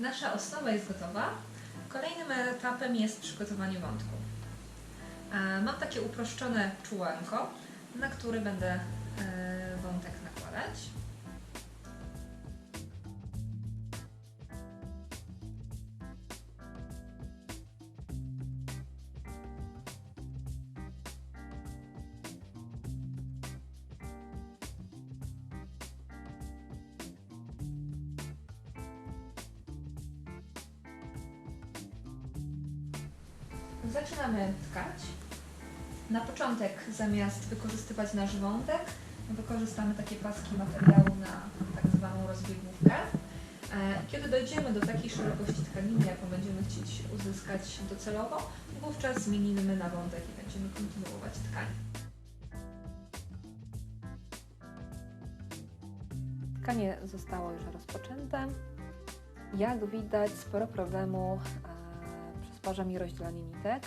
Nasza osnowa jest gotowa. Kolejnym etapem jest przygotowanie wątku. E, Mam takie uproszczone czułanko, na które będę e, wątek nakładać. Zaczynamy tkać. Na początek zamiast wykorzystywać nasz wątek, wykorzystamy takie paski materiału na tak zwaną rozbiegówkę. E, Kiedy dojdziemy do takiej szerokości tkaniny, jaką będziemy chcieć uzyskać docelowo, wówczas zmienimy na wątek i będziemy kontynuować tkanie. Tkanie zostało już rozpoczęte. Jak widać, sporo problemu przysparza mi rozdzielanie nitek,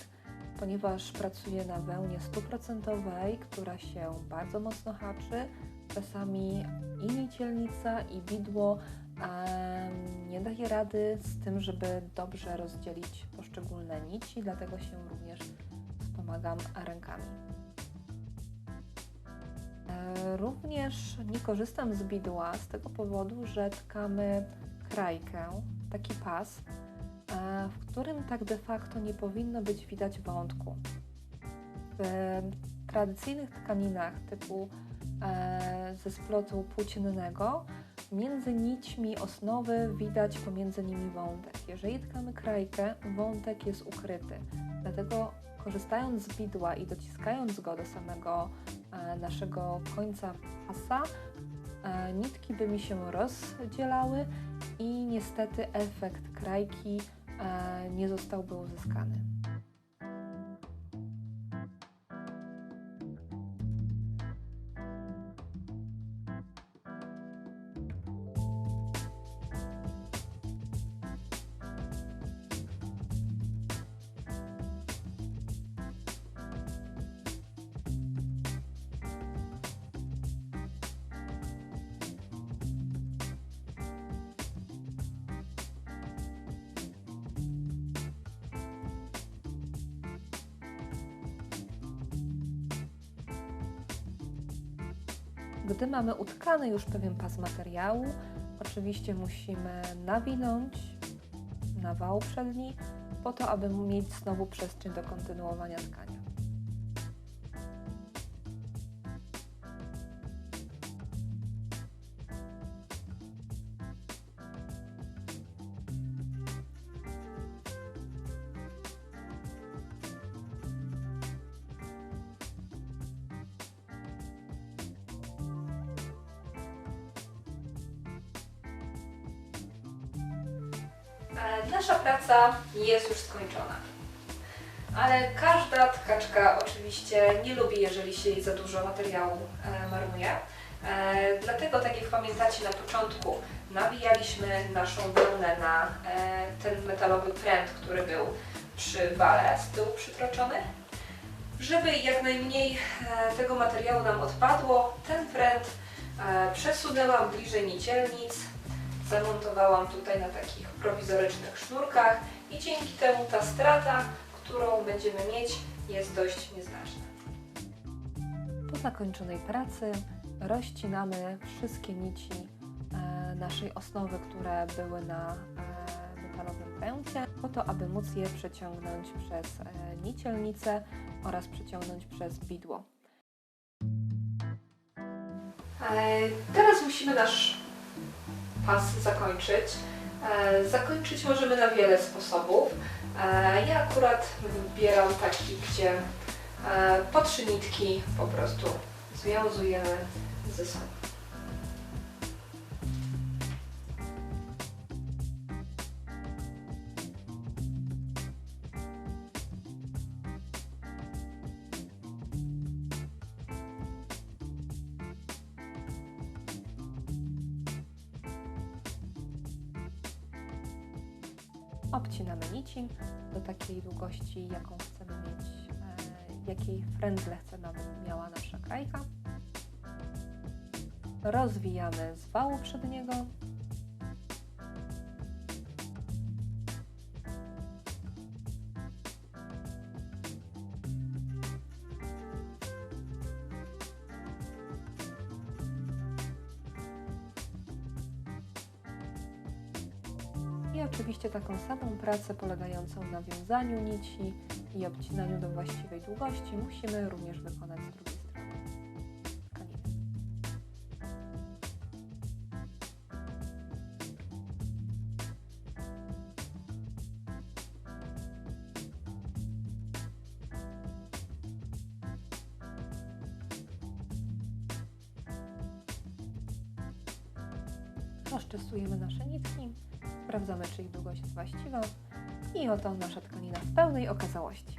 ponieważ pracuję na wełnie stuprocentowej, która się bardzo mocno haczy. Czasami i nicielnica, i widło e, nie daje rady z tym, żeby dobrze rozdzielić poszczególne nici, dlatego się również wspomagam rękami. E, Również nie korzystam z bidła z tego powodu, że tkamy krajkę, taki pas, w którym tak de facto nie powinno być widać wątku. W tradycyjnych tkaninach typu e, ze splotu płóciennego między nićmi osnowy widać pomiędzy nimi wątek. Jeżeli tkamy krajkę, wątek jest ukryty. Dlatego korzystając z bidła i dociskając go do samego e, naszego końca pasa, e, nitki by mi się rozdzielały i niestety efekt krajki e, nie zostałby uzyskany. Gdy mamy utkany już pewien pas materiału, oczywiście musimy nawinąć na wał przedni, po to, aby mieć znowu przestrzeń do kontynuowania tkania. Nasza praca jest już skończona. Ale każda tkaczka oczywiście nie lubi, jeżeli się jej za dużo materiału e, marnuje. E, Dlatego, tak jak pamiętacie na początku, nawijaliśmy naszą wełnę na e, ten metalowy pręt, który był przy wale z tyłu przytroczony. Żeby jak najmniej tego materiału nam odpadło, ten pręt przesunęłam bliżej nicielnic, zamontowałam tutaj na takich prowizorycznych sznurkach i dzięki temu ta strata, którą będziemy mieć, jest dość nieznaczna. Po zakończonej pracy rozcinamy wszystkie nici e, naszej osnowy, które były na e, metalowym pręcie, po to, aby móc je przeciągnąć przez e, nicielnicę oraz przeciągnąć przez bidło. Teraz musimy nasz pas zakończyć. E, Zakończyć możemy na wiele sposobów. E, Ja akurat wybieram taki, gdzie e, po trzy nitki po prostu związujemy ze sobą. Obcinamy nici do takiej długości, jaką chcemy mieć, e, jakiej frędzle chcemy, aby miała nasza krajka. Rozwijamy z wału przedniego I oczywiście taką samą pracę polegającą na wiązaniu nici i obcinaniu do właściwej długości musimy również wykonać z drugiej strony tkaniny. Rozczesujemy nasze nitki, sprawdzamy, czy ich długość jest właściwa i oto nasza tkanina w pełnej okazałości.